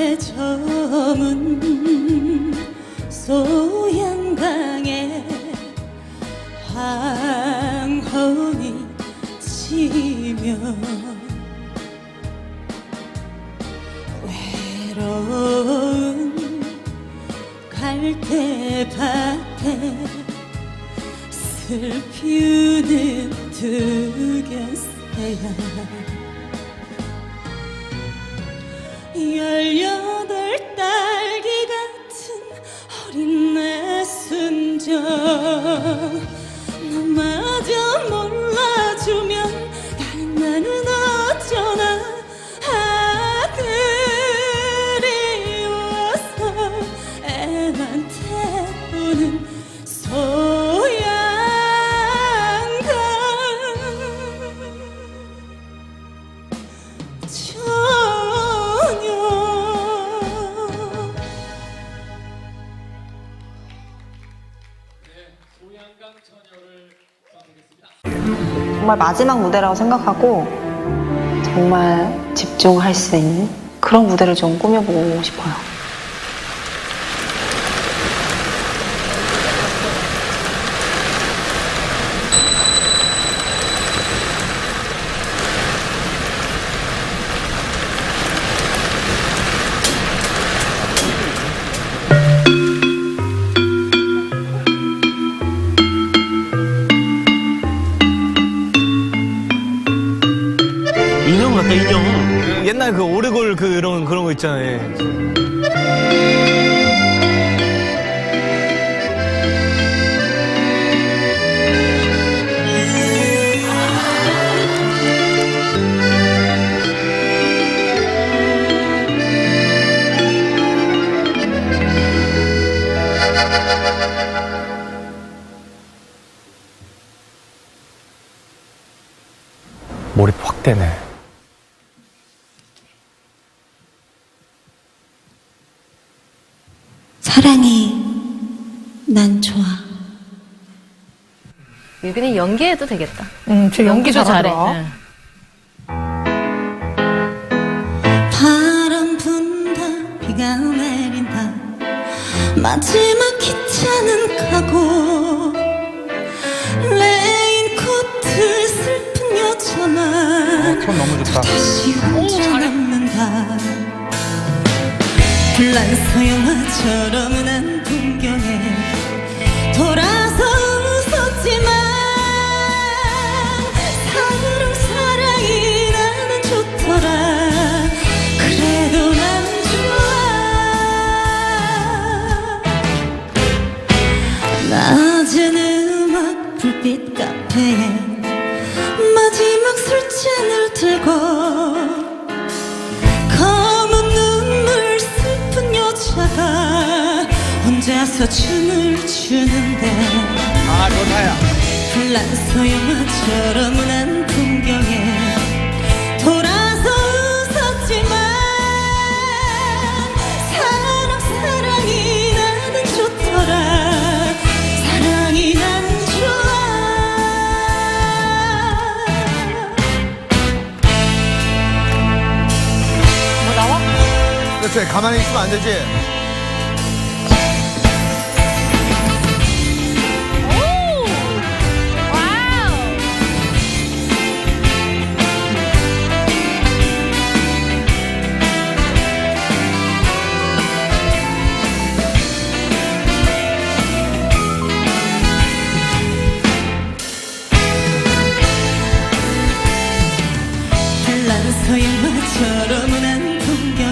해저문 소양강에 황혼이 지며 외로운 갈대밭에 슬피는 두견새야 열여덟 딸기 같은 어린 내 순정. 너마저 몰라 정말 마지막 무대라고 생각하고 정말 집중할 수 있는 그런 무대를 좀 꾸며보고 싶어요. 몰입 확 되네 사랑이 난 좋아 유빈이 연기해도 되겠다. 음, 제 연기 연기도 잘해. 응. 마지막 기차는 가고 레인코트 슬픈 여자만 톤 너무 좋다. 다시 혼자 남는다 불란 서 영화처럼 난 풍경 앞에서 춤을 추는데. 아 좋다야. 플란서 영화처럼 난 풍경에 돌아서 웃었지만 사랑 사랑이 나는 좋더라. 사랑이 난 좋아. 뭐 나와? 글쎄 가만히 있으면 안 되지. 거의 마처럼 난 풍경.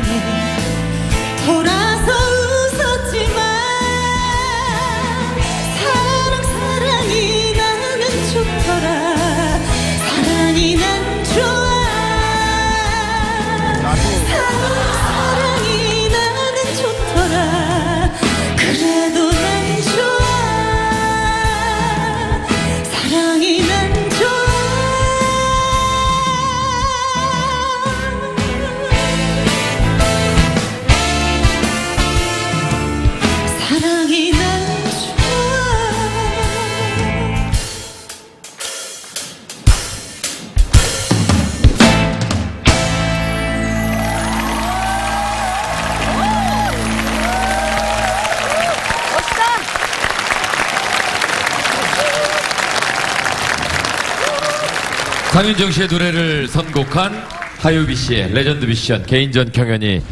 강윤정 씨의 노래를 선곡한 하유비 씨의 레전드 미션 개인전 경연이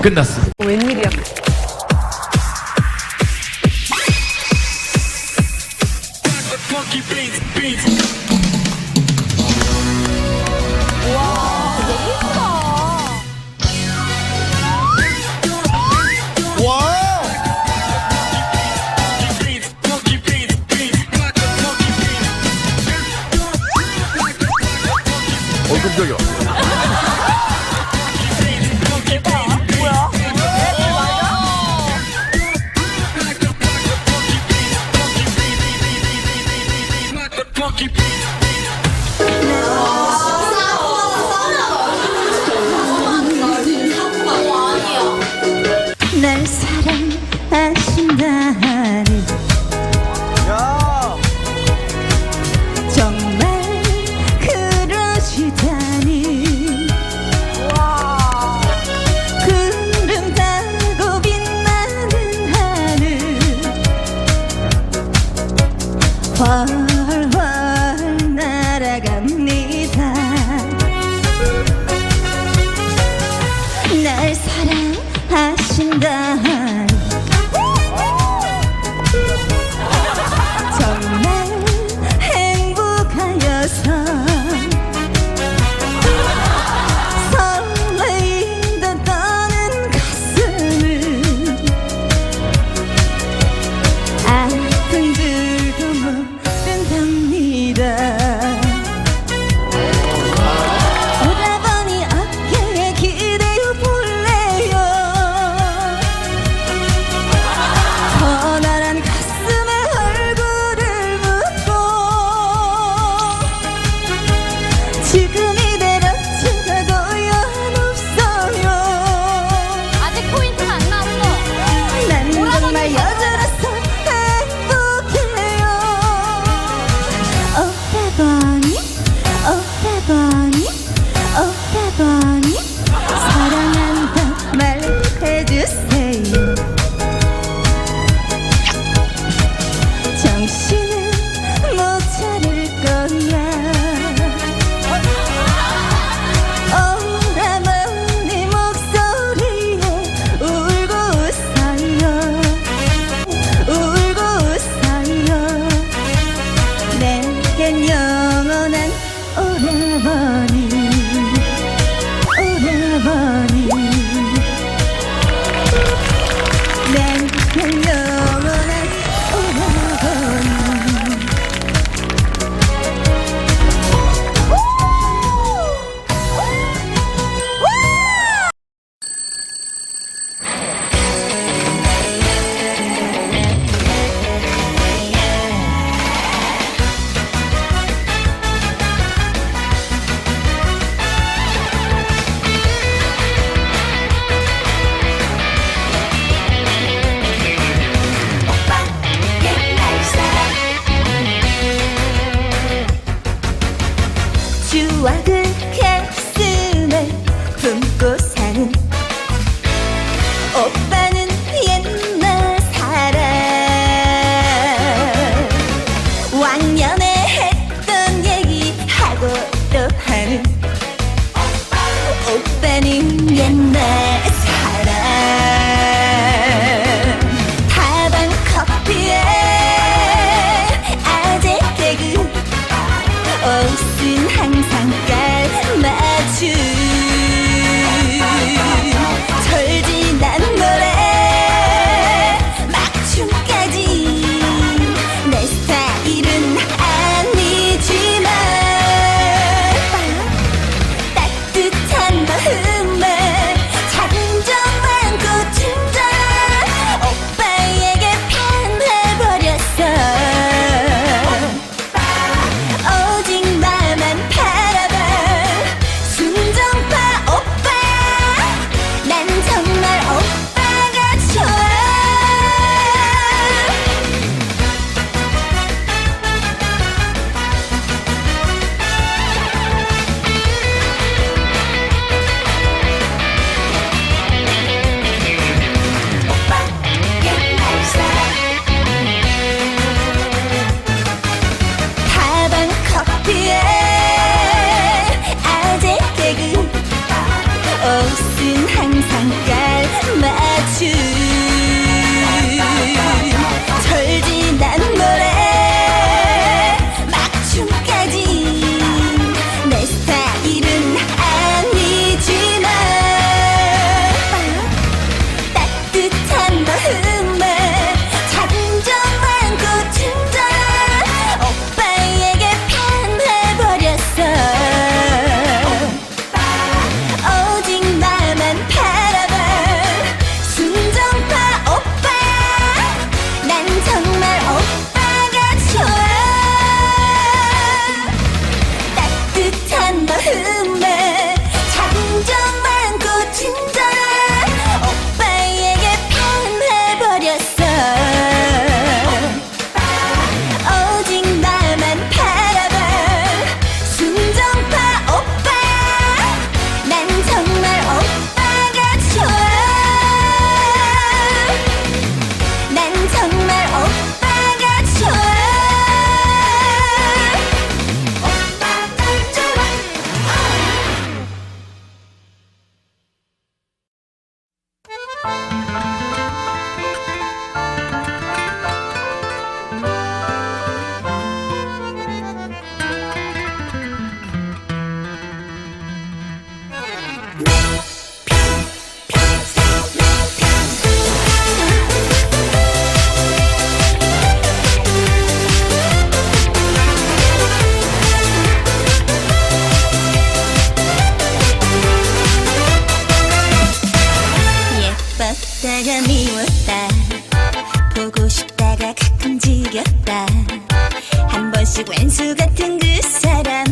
끝났습니다. 웬일이야. Good, good. 花。flag 왠수 같은 그 사람.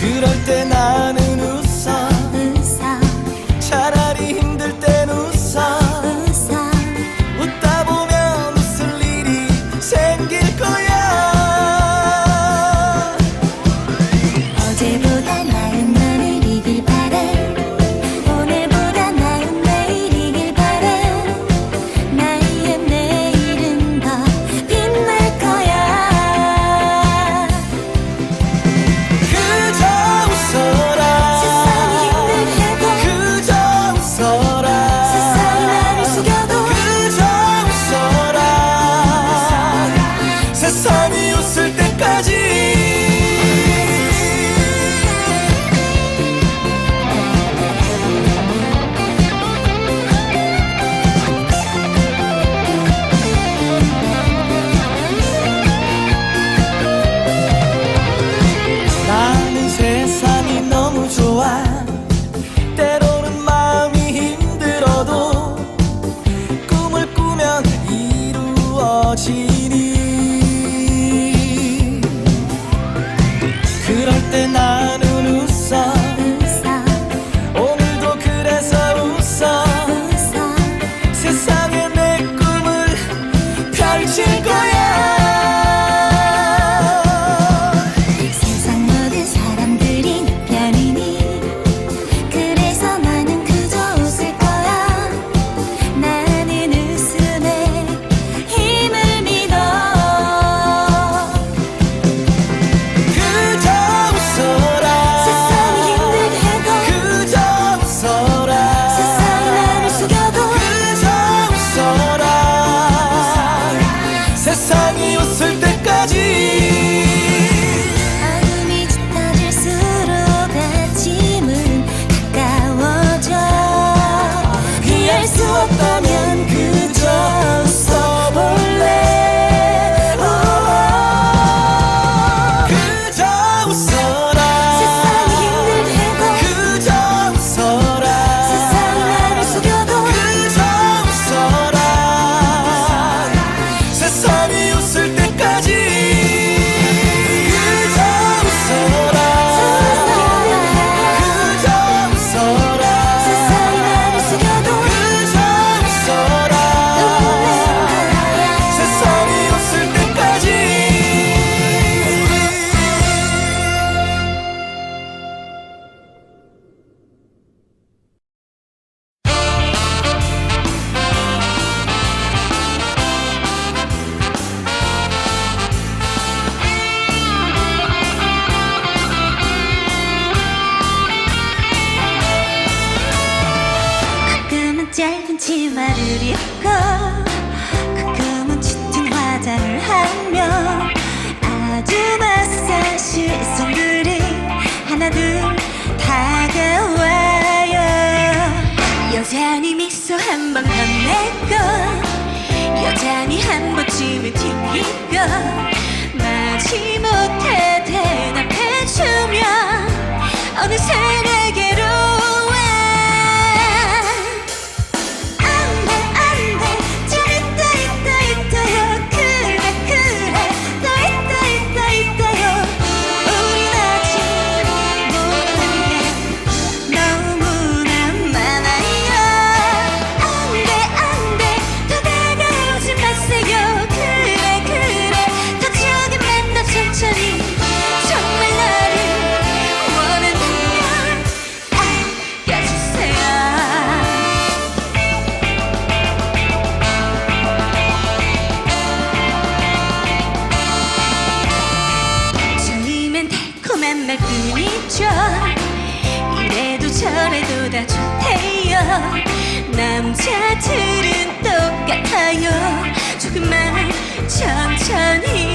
그럴 때 나는 남자들은 똑같아요. 조금만 천천히